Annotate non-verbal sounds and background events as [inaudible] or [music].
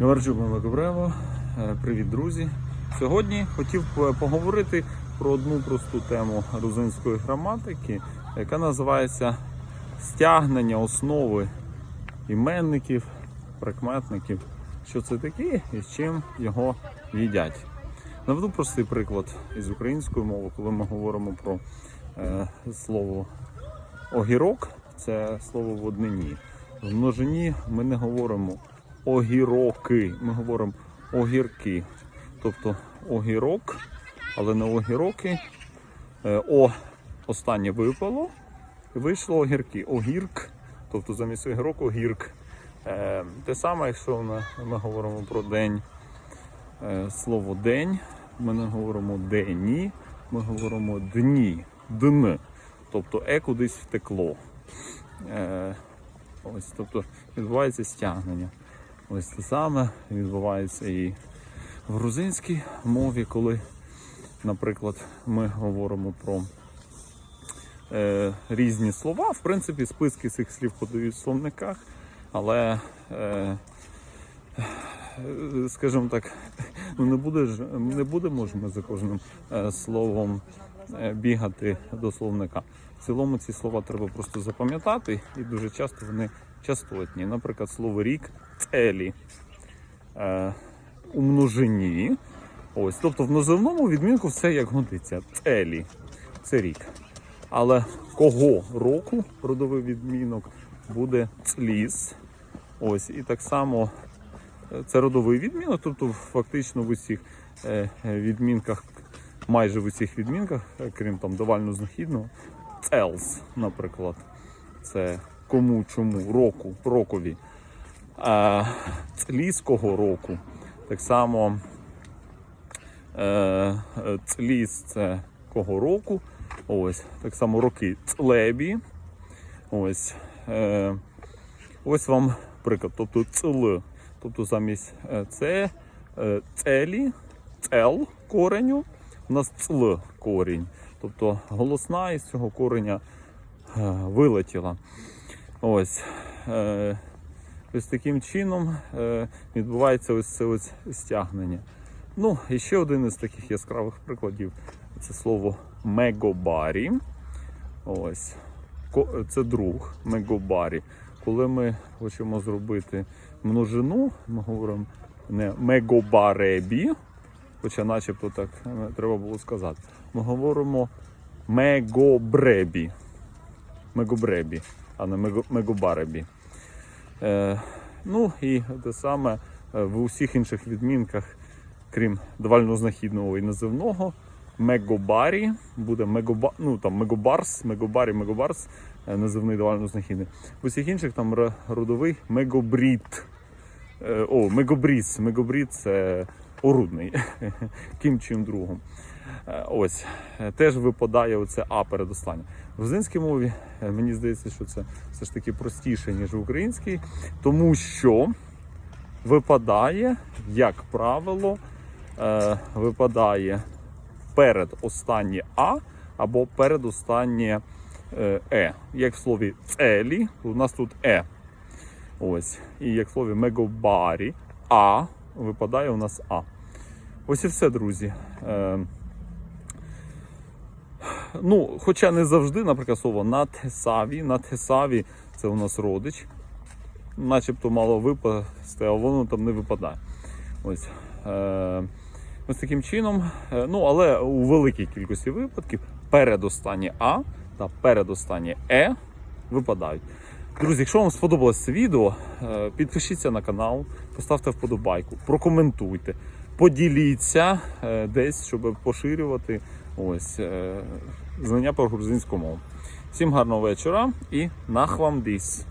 Гаварчук Микобрево. Привіт, друзі. Сьогодні хотів е, поговорити про одну просту тему грузинської граматики, яка називається стягнення основи іменників, прикметників. Що це таке і з чим його їдять. Наведу простий приклад із української мови, коли ми говоримо про е, слово огірок, це слово в однині. В множині ми не говоримо огіроки, ми говоримо огірки. Тобто огірок, але не огіроки. Е, О останнє випало. І вийшло огірки. Огірк, тобто замість огірок огірк. Е, Те саме, якщо ми, ми говоримо про день, е, слово день, ми не говоримо дені, ми говоримо дні, дн. Тобто е кудись втекло. Ось, тобто відбувається стягнення. Ось те саме відбувається і в грузинській мові, коли, наприклад, ми говоримо про е, різні слова. В принципі, списки цих слів подають в словниках, але, е, скажімо так, ну не, буде, не будемо ж ми за кожним е, словом е, бігати до словника. В цілому ці слова треба просто запам'ятати, і дуже часто вони частотні. Наприклад, слово рік целі е, у множині. Ось, тобто в називному відмінку все як годиться. Целі це рік. Але кого року родовий відмінок буде цліс. Ось, і так само е, це родовий відмінок, тобто фактично в усіх е, відмінках, майже в усіх відмінках, крім там давально-знахідного, целс, наприклад. Це кому, чому, року, рокові. А, цліського року. Так само е, цліс це кого року. Ось, так само роки цлебі. Ось. Е, ось вам приклад. Тобто цл. Тобто замість е, це целі, цел кореню, у нас цл корінь. Тобто голосна із цього кореня вилетіла. Ось. Ось таким чином е, відбувається ось це ось стягнення. Ну, і ще один із таких яскравих прикладів це слово мегобарі. Ось. Це друг мегобарі. Коли ми хочемо зробити множину, ми говоримо не мегобаребі, хоча начебто так е, треба було сказати. Ми говоримо мегобребі. Мегобребі, а не мего- мегобаребі. Е, ну і те саме е, в усіх інших відмінках, крім давально-знахідного і називного, мегобарі буде мегоба, ну, там, мегобарс, мегобарі, мегобарс, е, називний давально-знахідний. В усіх інших там родовий мегобріт. Е, О, мегобріс. Мегобріт це орудний. [laughs] Ким чим другом. Е, Ось Е, теж випадає оце А передостаннє. В грузинській мові е, мені здається, що це все ж таки простіше, ніж в українській, тому що випадає, як правило, випадає перед останнє А або передостаннє Е. Як в слові целі, у нас тут Е. Ось. І як в слові мегобарі А випадає у нас А. Ось і все, друзі. Ну, хоча не завжди, наприклад, слово надхесаві, надхесаві це у нас родич. Начебто мало випасти, а воно там не випадає. Ось. Е, ось таким чином. Е, ну, але у великій кількості випадків передостаннє А та передостаннє Е випадають. Друзі, якщо вам сподобалось це відео, е, підпишіться на канал, поставте вподобайку, прокоментуйте, поділіться е, десь, щоб поширювати ось, е, знання про грузинську мову. Всім гарного вечора і нахвам діс!